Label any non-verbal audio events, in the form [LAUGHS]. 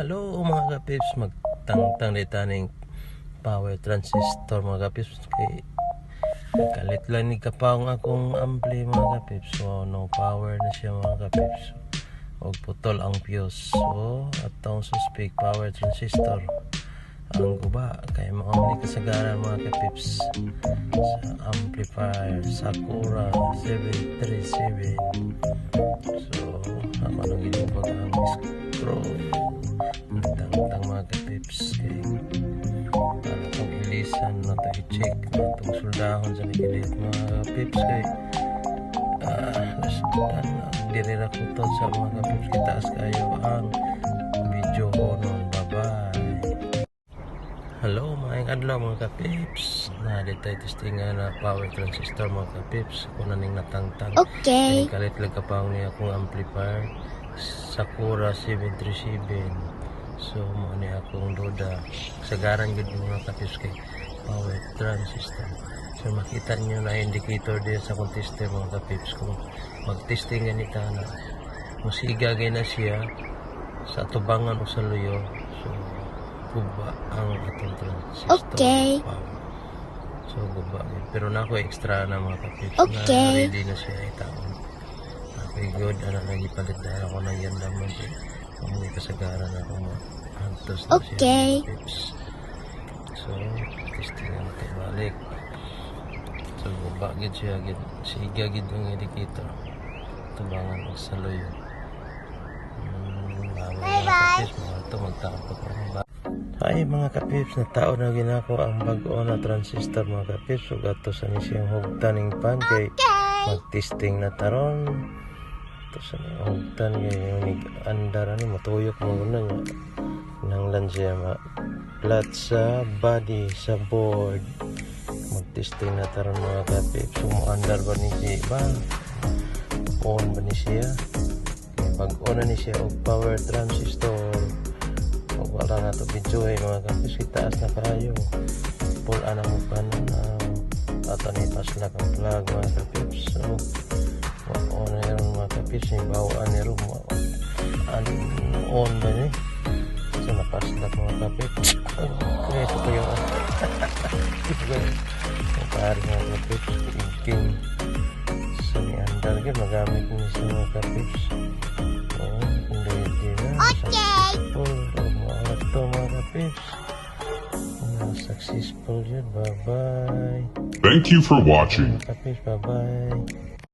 Hello mga kapips, magtangtang dita ning power transistor mga kapips kay kalit lang ni kapang akong ampli mga kapips so no power na siya mga kapips og putol ang fuse. So atong suspect power transistor. Ang guba kay mao ni kasagaran mga kapips sa amplifier Sakura 737 so ako nang ginubag ang screw tang mga kapips kay para itong ilisan na ito i-check na itong soldahon sa nagilit mga pips kay ah uh, dirira ko to sa mga kapips kitaas kayo ang video ko nun bye Hello mga adlaw mga kapips na dito testingan na power transistor mga kapips kung naning natangtang. Okay. Kalit lang kapang niya akong amplifier Sakura 737 So mo ni akong duda. Sagaran gud mga kapis kay power transistor. So makita niyo na indicator din sa kung tester mga kapips. Kung mag-testing ganita na musiga na siya sa tubangan o sa luyo. So guba ang atong transistor. Okay. power. So guba. Pero na ako extra na mga kapips. Okay. na ready na siya itaon Okay, good. Ano, nagipalit dahil ako ng yan naman. Eh. Kung may kasagaran ako mo. Antos na Okay. siya. So, testing na natin balik. So, bagid siya. Gid. Siga gid ang ko sa loyo. Hmm, Bye-bye. Mga ito, magtakot ko. Hi mga kapips, na tao na ginako ang bago na transistor mga kapips. So, gato sa ni siyang hugtaning pan kay mag-testing na taron. Ito sa ni hugtan kay yung andar ani matuyok mo na nga. Nang lan siya ma sa body sa board. Mag-testing na taron mga kapips. So, mo andar ba ni siya ba? On ba ni siya? Pag on ni siya og power transistor Huwag wala na ito video eh mga kapis itaas na kayo full anang mo pa na ato ni paslak ang plug mga kapis so on yung mga kapis ni bawaan [TSK] [LAUGHS] ni room an on ba ni. So napaslak mga kapis kaya ito pa yung ang pari mga kapis king so ni andal ka magamit niya sa mga kapis oh successful ito mga yun bye bye Thank you for watching. bye bye